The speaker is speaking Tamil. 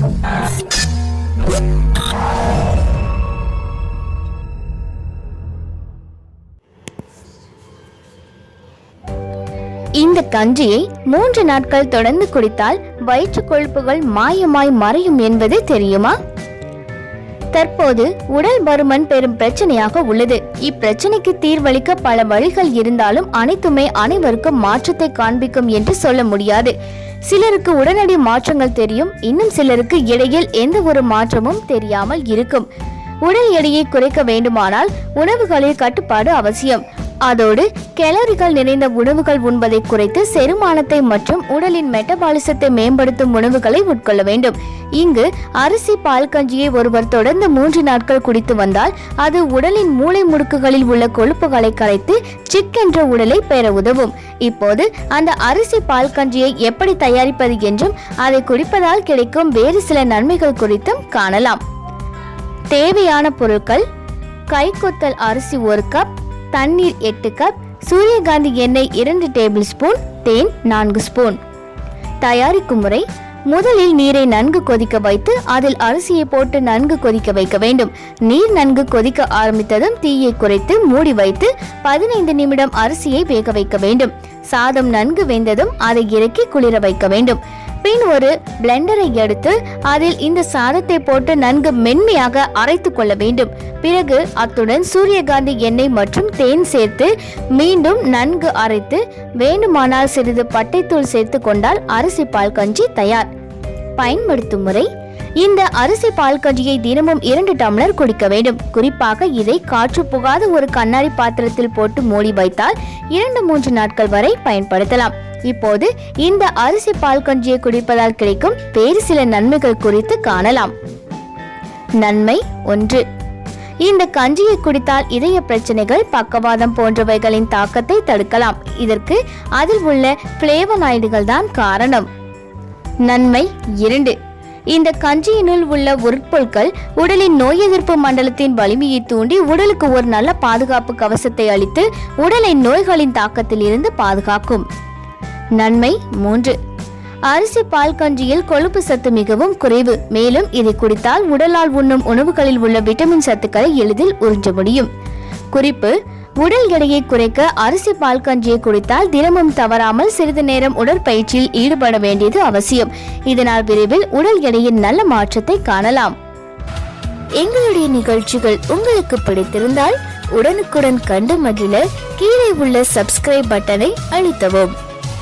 இந்த கஞ்சியை மூன்று நாட்கள் தொடர்ந்து குடித்தால் வயிற்று கொழுப்புகள் மாயமாய் மறையும் என்பது தெரியுமா? தற்போது உடல் பருமன் பெரும் பிரச்சனையாக உள்ளது. இப்பிரச்சனைக்கு தீர்வளிக்க பல வழிகள் இருந்தாலும் அனைத்துமே அனைவருக்கும் மாற்றத்தை காண்பிக்கும் என்று சொல்ல முடியாது. சிலருக்கு உடனடி மாற்றங்கள் தெரியும் இன்னும் சிலருக்கு இடையில் எந்த ஒரு மாற்றமும் தெரியாமல் இருக்கும். உடல் எடையை குறைக்க வேண்டுமானால் உணவுகளில் கட்டுப்பாடு அவசியம். அதோடு கேலரிகள் நிறைந்த உணவுகள் உண்பதை குறைத்து செரிமானத்தை மற்றும் உடலின் மெட்டபாலிசத்தை மேம்படுத்தும் உணவுகளை உட்கொள்ள வேண்டும். இங்கு அரிசி பால் கஞ்சியை ஒருவர் தொடர்ந்து மூன்று நாட்கள் குடித்து வந்தால் அது உடலின் மூளை முடுக்குகளில் உள்ள கொழுப்புகளை கரைத்து சிக் என்ற உடலை பெற உதவும். இப்போது அந்த அரிசி பால் கஞ்சியை எப்படி தயாரிப்பது என்றும் அதை குடிப்பதால் கிடைக்கும் வேறு சில நன்மைகள் குறித்தும் காணலாம். தேவையான பொருட்கள் கைக்குத்தல் அரிசி ஒரு கப் தண்ணீர் எட்டு கப் சூரியகாந்தி எண்ணெய் இரண்டு டேபிள் ஸ்பூன் தேன் நான்கு ஸ்பூன் தயாரிக்கும் முறை முதலில் நீரை நன்கு கொதிக்க வைத்து அதில் அரிசியை போட்டு நன்கு கொதிக்க வைக்க வேண்டும். நீர் நன்கு கொதிக்க ஆரம்பித்ததும் தீயை குறைத்து மூடி வைத்து பதினைந்து நிமிடம் அரிசியை வேக வைக்க வேண்டும். சாதம் நன்கு வெந்ததும் அதை இறக்கி குளிர வைக்க வேண்டும். பின் ஒரு பிளெண்டரை எடுத்து அதில் இந்த சாதத்தை போட்டு நன்கு மென்மையாக அரைத்து கொள்ள வேண்டும். பிறகு அத்துடன் சூரியகாந்தி எண்ணெய் மற்றும் தேன் சேர்த்து மீண்டும் நன்கு அரைத்து வேண்டுமானால் சிறிது பட்டைத்தூள் சேர்த்து கொண்டால் அரிசி பால் கஞ்சி தயார். பயன்படுத்தும் முறை இந்த அரிசி பால் கஞ்சியை தினமும் இரண்டு டம்ளர் குடிக்க வேண்டும். குறிப்பாக இதை காற்று புகாத ஒரு கண்ணாடி பாத்திரத்தில் போட்டு மூடி வைத்தால் இரண்டு மூன்று நாட்கள் வரை பயன்படுத்தலாம். இப்போது இந்த அரிசி பால் கஞ்சியை குடிப்பதால் கிடைக்கும் வேறு சில நன்மைகள் குறித்து காணலாம். நன்மை ஒன்று. இந்த கஞ்சியை குடித்தால் இதய பிரச்சனைகள் பக்கவாதம் போன்றவைகளின் தாக்கத்தை தடுக்கலாம். இதற்கு அதில் உள்ள பிளேவனாய்டுகள் தான் காரணம். நன்மை இரண்டு. இந்த கஞ்சியினுள் உள்ள உட்பொருட்கள் உடலின் நோய் எதிர்ப்பு மண்டலத்தின் வலிமையை தூண்டி உடலுக்கு ஒரு நல்ல பாதுகாப்பு கவசத்தை அளித்து உடலை நோய்களின் தாக்கத்தில் இருந்து பாதுகாக்கும். நன்மை மூன்று. அரிசி பால் கஞ்சியில் கொழுப்பு சத்து மிகவும் குறைவு. மேலும் இதை குடித்தால் உடலால் உண்ணும் உணவுகளில் உள்ள விட்டமின் சத்துக்களை எளிதில் உறிஞ்ச முடியும். குறிப்பு உடல் எடையை குறைக்க அரிசி பால் கஞ்சியை குடித்தால் தினமும் தவறாமல் சிறிது நேரம் உடற்பயிற்சியில் ஈடுபட வேண்டியது அவசியம். இதனால் விரைவில் உடல் எடையின் நல்ல மாற்றத்தை காணலாம். எங்களுடைய நிகழ்ச்சிகள் உங்களுக்கு பிடித்திருந்தால் உடனுக்குடன் கண்டு மகிழ கீழே உள்ள சப்ஸ்கிரைப் பட்டனை அழுத்தவும்.